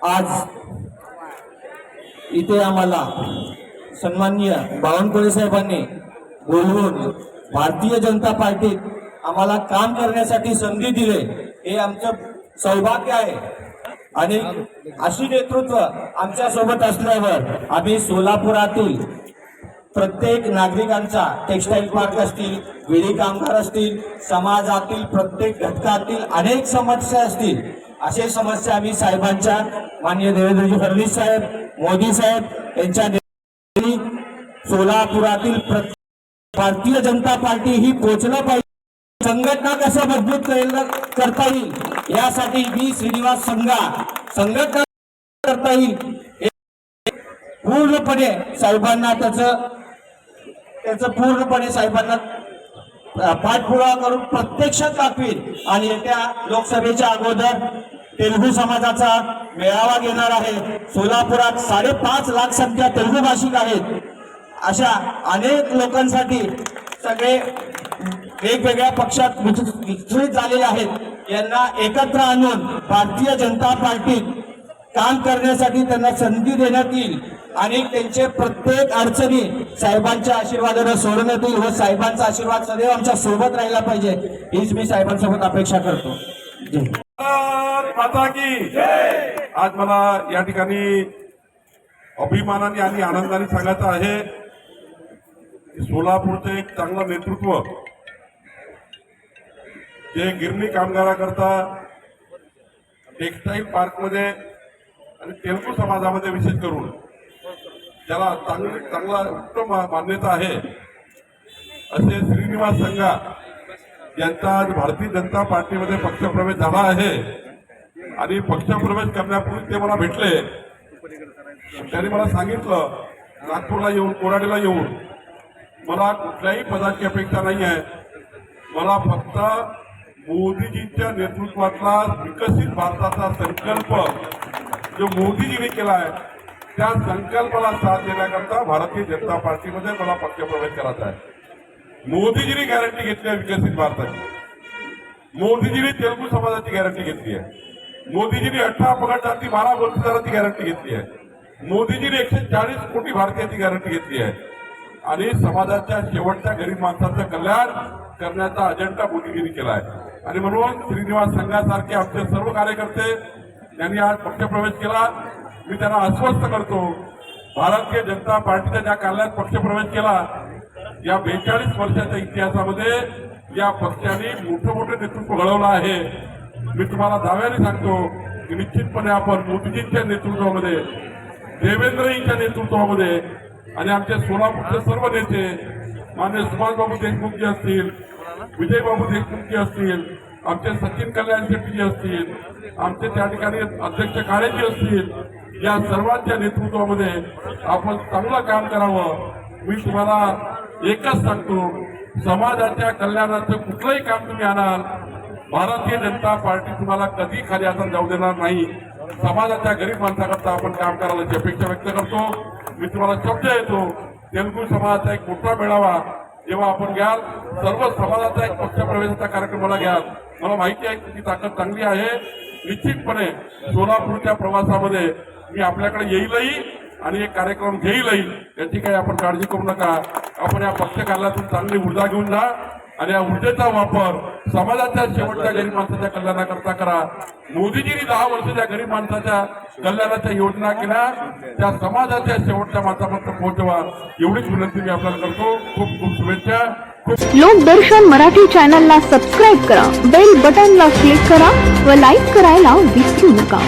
आज इथे आम्हाला सन्माननीय बावनकुळे साहेबांनी बोलवून भारतीय जनता पार्टीत आम्हाला काम करण्यासाठी संधी दिले. हे आमचं सौभाग्य आहे. आणि अशी नेतृत्व आमच्यासोबत असल्यावर आम्ही सोलापुरातील प्रत्येक नागरिकांचा टेक्स्टाईल पार्क असतील विडी कामगार असतील समाजातील प्रत्येक घटकातील अनेक समस्या असतील असे समस्या आम्ही साहेबांच्या माननीय देवेंद्रजी फडणवीस साहेब मोदी साहेब यांच्या सोलापुरातील प्रत्येक भारतीय जनता पार्टी ही पोचलं पाहिजे. संघटना कसं मजबूत केलं करता येईल? यासाठी मी श्रीनिवास संघा संघटना करता येईल. पूर्णपणे साहेबांना त्याचं त्याचं पूर्णपणे साहेबांना पाठपुरावा करून प्रत्यक्षात दाखवील आणि येत्या लोकसभेच्या अगोदर तेलुगू समाजाचा मेळावा घेणार आहे. सोलापुरात साडेपाच लाख संख्या तेलुगू भाषिक आहेत. अशा अनेक लोकांसाठी सगळे वेगवेगळ्या पक्षात विच- विचलित झालेले आहेत. यांना एकत्र आणून भारतीय जनता पार्टीत काम करण्यासाठी त्यांना संधी देण्यात येईल आणि त्यांचे प्रत्येक अडचणी साहेबांच्या आशीर्वादानं सोडण्यात येईल व साहेबांचा आशीर्वाद सदैव आमच्यासोबत राहिला पाहिजे. हीच मी साहेबांसोबत अपेक्षा करतो. माता की आज मला या ठिकाणी अभिमानाने आणि आनंदाने सांगायचं आहे सोलापूरचं एक चांगलं नेतृत्व जे गिरणी कामगाराकरता टेक्स्टाईल पार्कमध्ये आणि तेलगू समाजामध्ये विशेष करून ज्याला चांगली चांगला उत्तम मान्यता आहे असे श्रीनिवास संघा यांचा आज भारतीय जनता पार्टीमध्ये पक्षप्रवेश झाला आहे. आणि पक्षप्रवेश करण्यापूर्वी ते मला भेटले. त्यांनी मला सांगितलं नागपूरला येऊन कोराडीला येऊन. मला कुठल्याही पदाची अपेक्षा नाही आहे. मला फक्त मोदीजींच्या नेतृत्वातला विकसित भारताचा संकल्प जो मोदीजींनी केला आहे त्या संकल्पाला साथ देण्याकरता भारतीय जनता पार्टीमध्ये मला पक्षप्रवेश करायचा आहे. मोदीजींनी गॅरंटी घेतली आहे विकसित भारताची. मोदीजींनी तेलगू समाजाची गॅरंटी घेतली आहे. मोदीजींनी अठरा पगड बारा वर्षदाराची गॅरंटी घेतली आहे. मोदीजींनी एकशे चाळीस कोटी भारतीयाची गॅरंटी घेतली आहे. आणि समाजाच्या शेवटच्या गरीब माणसाचं कल्याण करण्याचा अजेंडा मोदीजींनी केला आहे. आणि म्हणून श्रीनिवास संघासारखे आमचे सर्व कार्यकर्ते यांनी आज पक्षप्रवेश केला. मी त्यांना अस्वस्थ करतो भारतीय जनता पार्टीच्या ज्या कार्यालयात पक्षप्रवेश केला या बेचाळीस वर्षाच्या इतिहासामध्ये या पक्षाने मोठं मोठं नेतृत्व घडवलं आहे. मी तुम्हाला दाव्याने सांगतो की निश्चितपणे आपण मोदीजींच्या नेतृत्वामध्ये देवेंद्रजींच्या नेतृत्वामध्ये आणि आमचे सोलापूरचे सर्व नेते मान्य सुभाषबाबू देशमुखजी असतील विजयबाबू देशमुखजी असतील आमचे सचिन कल्याण शेट्टीजी असतील आमचे त्या ठिकाणी अध्यक्ष काळेजी असतील या सर्वांच्या नेतृत्वामध्ये आपण चांगलं काम करावं. मी तुम्हाला एकच सांगतो समाजाच्या कल्याणाचं कुठलंही काम तुम्ही आणाल भारतीय जनता पार्टी तुम्हाला कधी खाली हातात जाऊ देणार नाही. समाजाच्या गरीब माणसाकरता आपण काम करायला अपेक्षा व्यक्त करतो. मी तुम्हाला शब्द येतो तेलुगू समाजाचा एक मोठा मेळावा जेव्हा आपण घ्याल सर्व समाजाचा एक पक्षप्रवेशाचा कार्यक्रमाला घ्याल. मला माहिती आहे की ताकद चांगली आहे. निश्चितपणे सोलापूरच्या प्रवासामध्ये मी आपल्याकडे येईलही आणि एक कार्यक्रम घेईलही. याची काही आपण काळजी करू नका. आपण या पक्ष कार्यालयातून चांगली ऊर्जा घेऊन जा. आणि या ऊर्जेचा वापर समाजाच्या शेवटच्या गरीब माणसाच्या कल्याणाकरता करा. मोदीजींनी दहा वर्षाच्या गरीब माणसाच्या कल्याणाच्या योजना केल्या. त्या समाजाच्या शेवटच्या माणसापर्यंत पोहोचवा. एवढीच विनंती मी आपल्याला करतो. खूप खूप शुभेच्छा. लोकदर्शन मराठी चॅनलला सबस्क्राईब करा. बेल बटनला क्लिक करा व लाईक करायला विसरू नका.